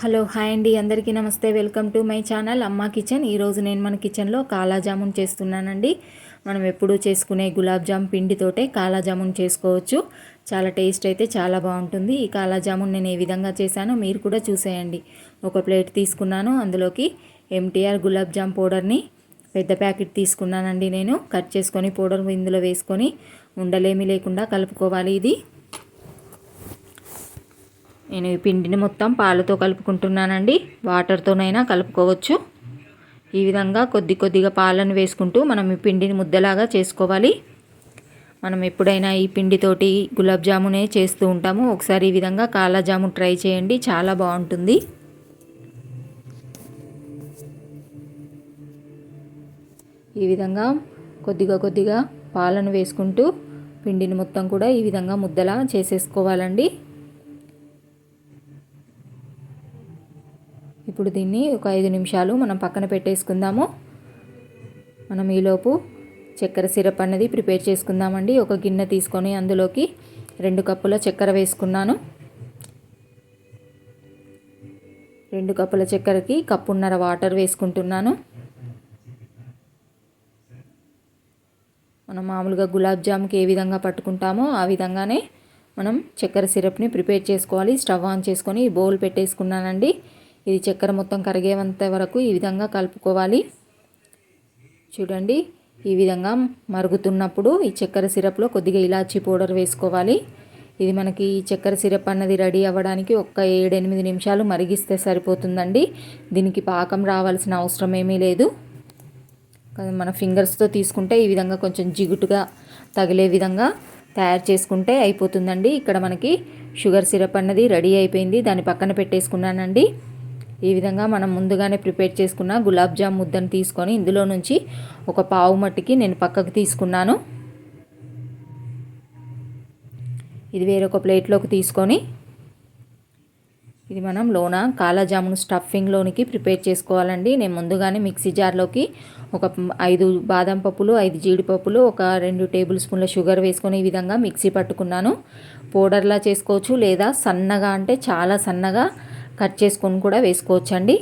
Hello hi అండి. అందరికీ నమస్తే. Welcome to my channel Amma kitchen. ఈరోజు నేను మన కిచెన్లో కాలాజామున్ చేస్తున్నానండి. మనం ఎప్పుడూ చేసుకునే గులాబ్ జామ్ పిండితోటే కాలాజామున్ చేసుకోవచ్చు. చాలా టేస్ట్ అయితే చాలా బాగుంటుంది. ఈ కాలాజామున్ నేను ఏ విధంగా చేశానో మీరు కూడా చూసేయండి. ఒక ప్లేట్ తీసుకున్నాను. అందులోకి ఎంటీఆర్ గులాబ్ జామ్ పౌడర్ని పెద్ద ప్యాకెట్ తీసుకున్నానండి నేను. కట్ చేసుకొని పౌడర్ ఇందులో వేసుకొని ఉండలేమి లేకుండా కలుపుకోవాలి ఇది. నేను ఈ పిండిని మొత్తం పాలతో కలుపుకుంటున్నానండి. వాటర్తోనైనా కలుపుకోవచ్చు. ఈ విధంగా కొద్ది కొద్దిగా పాలను వేసుకుంటూ మనం ఈ పిండిని ముద్దలాగా చేసుకోవాలి. మనం ఎప్పుడైనా ఈ పిండితోటి గులాబ్ జామునే చేస్తూ ఉంటాము. ఒకసారి ఈ విధంగా కాలాజాము ట్రై చేయండి. చాలా బాగుంటుంది. ఈ విధంగా కొద్దిగా కొద్దిగా పాలను వేసుకుంటూ పిండిని మొత్తం కూడా ఈ విధంగా ముద్దలా చేసేసుకోవాలండి. ఇప్పుడు దీన్ని ఒక ఐదు నిమిషాలు మనం పక్కన పెట్టేసుకుందాము. మనం ఈలోపు చక్కెర సిరప్ అనేది ప్రిపేర్ చేసుకుందామండి. ఒక గిన్నె తీసుకొని అందులోకి రెండు కప్పుల చక్కెర వేసుకున్నాను. రెండు కప్పుల చక్కెరకి కప్పున్నర వాటర్ వేసుకుంటున్నాను. మనం మామూలుగా గులాబ్ జామ్కి ఏ విధంగా పట్టుకుంటామో ఆ విధంగానే మనం చక్కెర సిరప్ని ప్రిపేర్ చేసుకోవాలి. స్టవ్ ఆన్ చేసుకొని బౌల్ పెట్టేసుకున్నానండి. ఇది చక్కెర మొత్తం కరిగేంత వరకు ఈ విధంగా కలుపుకోవాలి. చూడండి ఈ విధంగా మరుగుతున్నప్పుడు ఈ చక్కెర సిరప్లో కొద్దిగా ఇలాచీ పౌడర్ వేసుకోవాలి. ఇది మనకి చక్కెర సిరప్ అన్నది రెడీ అవ్వడానికి ఒక్క ఏడెనిమిది నిమిషాలు మరిగిస్తే సరిపోతుందండి. దీనికి పాకం రావాల్సిన అవసరం ఏమీ లేదు. మన ఫింగర్స్తో తీసుకుంటే ఈ విధంగా కొంచెం జిగుటుగా తగిలే విధంగా తయారు చేసుకుంటే అయిపోతుందండి. ఇక్కడ మనకి షుగర్ సిరప్ అన్నది రెడీ అయిపోయింది. దాన్ని పక్కన పెట్టేసుకున్నానండి. ఈ విధంగా మనం ముందుగానే ప్రిపేర్ చేసుకున్న గులాబ్ జామ్ ముద్దను తీసుకొని ఇందులో నుంచి ఒక పావు మట్టికి నేను పక్కకు తీసుకున్నాను. ఇది వేరొక ప్లేట్లోకి తీసుకొని ఇది మనం లోన కాలాజామును స్టఫింగ్లోనికి ప్రిపేర్ చేసుకోవాలండి. నేను ముందుగానే మిక్సీ జార్లోకి ఒక ఐదు బాదం పప్పులు ఐదు జీడిపప్పులు ఒక రెండు టేబుల్ స్పూన్ల షుగర్ వేసుకొని ఈ విధంగా మిక్సీ పట్టుకున్నాను. పౌడర్లా చేసుకోవచ్చు లేదా సన్నగా అంటే చాలా సన్నగా కట్ చేసుకొని కూడా వేసుకోవచ్చండి.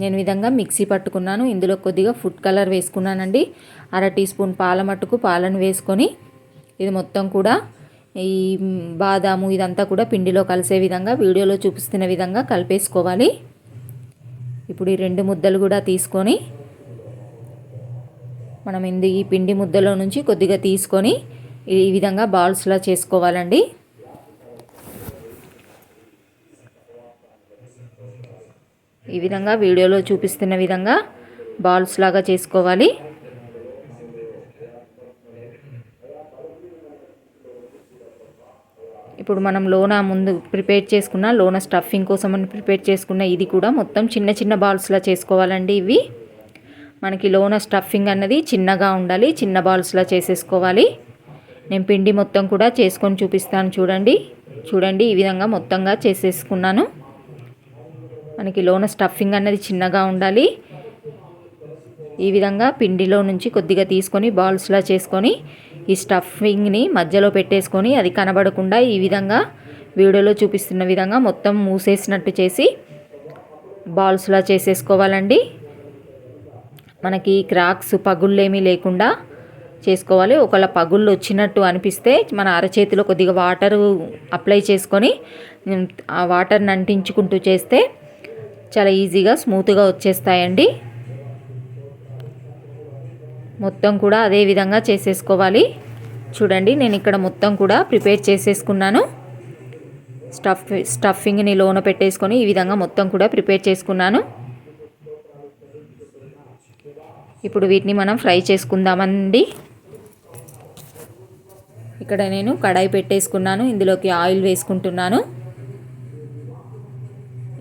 నేను విధంగా మిక్సీ పట్టుకున్నాను. ఇందులో కొద్దిగా ఫుడ్ కలర్ వేసుకున్నానండి. అర టీ స్పూన్ పాల మట్టుకు పాలను వేసుకొని ఇది మొత్తం కూడా ఈ బాదాము ఇదంతా కూడా పిండిలో కలిసే విధంగా వీడియోలో చూపిస్తున్న విధంగా కలిపేసుకోవాలి. ఇప్పుడు ఈ రెండు ముద్దలు కూడా తీసుకొని మనం ఇంది ఈ పిండి ముద్దలో నుంచి కొద్దిగా తీసుకొని ఈ విధంగా బాల్స్లా చేసుకోవాలండి. ఈ విధంగా వీడియోలో చూపిస్తున్న విధంగా బాల్స్ లాగా చేసుకోవాలి. ఇప్పుడు మనం లోన ముందు ప్రిపేర్ చేసుకున్న లోన స్టఫింగ్ కోసం మనం ప్రిపేర్ చేసుకున్న ఇది కూడా మొత్తం చిన్న చిన్న బాల్స్లా చేసుకోవాలండి ఇవి. మనకి లోన స్టఫింగ్ అన్నది చిన్నగా ఉండాలి చిన్న బాల్స్లా చేసేసుకోవాలి. నేను పిండి మొత్తం కూడా చేసుకొని చూపిస్తాను చూడండి. చూడండి ఈ విధంగా మొత్తంగా చేసేసుకున్నాను. మనకి లోన స్టఫింగ్ అన్నది చిన్నగా ఉండాలి. ఈ విధంగా పిండిలో నుంచి కొద్దిగా తీసుకొని బాల్స్లా చేసుకొని ఈ స్టఫింగ్ని మధ్యలో పెట్టేసుకొని అది కనబడకుండా ఈ విధంగా వీడియోలో చూపిస్తున్న విధంగా మొత్తం మూసేసినట్టు చేసి బాల్స్లా చేసేసుకోవాలండి. మనకి క్రాక్స్ పగుళ్ళేమీ లేకుండా చేసుకోవాలి. ఒకవేళ పగుళ్ళు వచ్చినట్టు అనిపిస్తే మన అరచేతిలో కొద్దిగా వాటర్ అప్లై చేసుకొని ఆ వాటర్ని అంటించుకుంటూ చేస్తే చాలా ఈజీగా స్మూత్గా వచ్చేస్తాయండి. మొత్తం కూడా అదే విధంగా చేసేసుకోవాలి. చూడండి నేను ఇక్కడ మొత్తం కూడా ప్రిపేర్ చేసేసుకున్నాను. స్టఫ్ స్టఫింగ్ని లోన పెట్టేసుకొని ఈ విధంగా మొత్తం కూడా ప్రిపేర్ చేసుకున్నాను. ఇప్పుడు వీటిని మనం ఫ్రై చేసుకుందామండి. ఇక్కడ నేను కడాయి పెట్టేసుకున్నాను. ఇందులోకి ఆయిల్ వేసుకుంటున్నాను.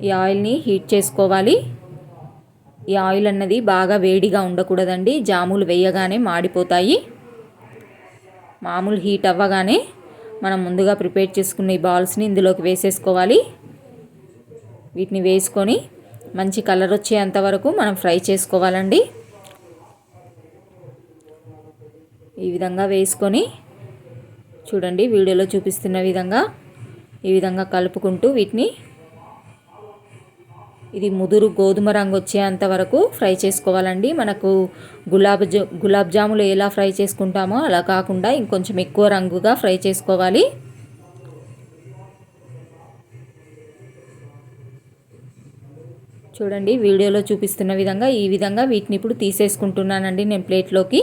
ఈ ఆయిల్ని హీట్ చేసుకోవాలి. ఈ ఆయిల్ అన్నది బాగా వేడిగా ఉండకూడదండి. జాములు వేయగానే మాడిపోతాయి. మామూలు హీట్ అవ్వగానే మనం ముందుగా ప్రిపేర్ చేసుకున్న ఈ బాల్స్ని ఇందులోకి వేసేసుకోవాలి. వీటిని వేసుకొని మంచి కలర్ వచ్చేంత వరకు మనం ఫ్రై చేసుకోవాలండి. ఈ విధంగా వేసుకొని చూడండి వీడియోలో చూపిస్తున్న విధంగా ఈ విధంగా కలుపుకుంటూ వీటిని ఇది ముదురు గోధుమ రంగు వచ్చేంత వరకు ఫ్రై చేసుకోవాలండి. మనకు గులాబ్ జా గులాబ్ జాములు ఎలా ఫ్రై చేసుకుంటామో అలా కాకుండా ఇంకొంచెం ఎక్కువ రంగుగా ఫ్రై చేసుకోవాలి. చూడండి వీడియోలో చూపిస్తున్న విధంగా ఈ విధంగా వీటిని ఇప్పుడు తీసేసుకుంటున్నానండి నేను ప్లేట్లోకి.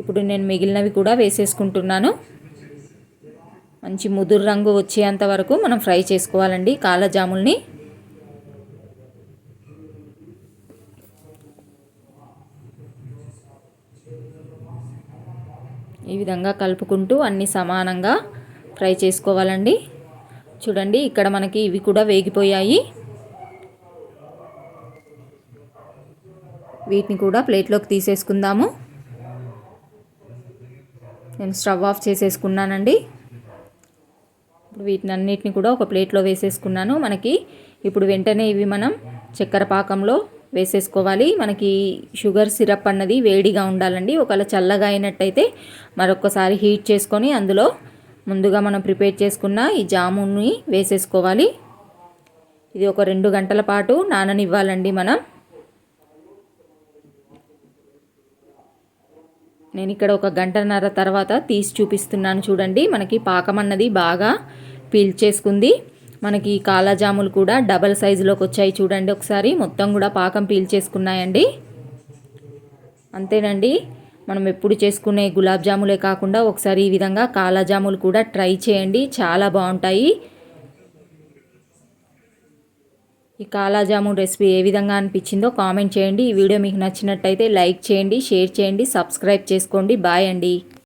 ఇప్పుడు నేను మిగిలినవి కూడా వేసేసుకుంటున్నాను. మంచి ముదురు రంగు వచ్చేంత వరకు మనం ఫ్రై చేసుకోవాలండి. కాళ్ళజాముల్ని ఈ విధంగా కలుపుకుంటూ అన్ని సమానంగా ఫ్రై చేసుకోవాలండి. చూడండి ఇక్కడ మనకి ఇవి కూడా వేగిపోయాయి. వీటిని కూడా ప్లేట్లోకి తీసేసుకుందాము. నేను స్టవ్ ఆఫ్ చేసేసుకున్నానండి. వీటిని అన్నిటిని కూడా ఒక ప్లేట్లో వేసేసుకున్నాను. మనకి ఇప్పుడు వెంటనే ఇవి మనం చక్కెర పాకంలో వేసేసుకోవాలి. మనకి షుగర్ సిరప్ అన్నది వేడిగా ఉండాలండి. ఒకవేళ చల్లగా అయినట్టయితే మరొకసారి హీట్ చేసుకొని అందులో ముందుగా మనం ప్రిపేర్ చేసుకున్న ఈ జామున్ని వేసేసుకోవాలి. ఇది ఒక రెండు గంటల పాటు నాననివ్వాలండి మనం. నేను ఇక్కడ ఒక గంటన్నర తర్వాత తీసి చూపిస్తున్నాను చూడండి. మనకి పాకం అన్నది బాగా పీల్చేసుకుంది మనకి కాలాజాములు కూడా డబల్ సైజులోకి వచ్చాయి చూడండి ఒకసారి. మొత్తం కూడా పాకం పీల్చేసుకున్నాయండి అంతేనండి. మనం ఎప్పుడు చేసుకునే గులాబ్ జాములే కాకుండా ఒకసారి ఈ విధంగా కాలాజాములు కూడా ట్రై చేయండి. చాలా బాగుంటాయి. ఈ కాలాజామున్ రెసిపీ ఏ విధంగా అనిపించిందో కామెంట్ చేయండి. ఈ వీడియో మీకు నచ్చినట్టయితే లైక్ చేయండి షేర్ చేయండి సబ్స్క్రైబ్ చేసుకోండి. బాయ్ అండి.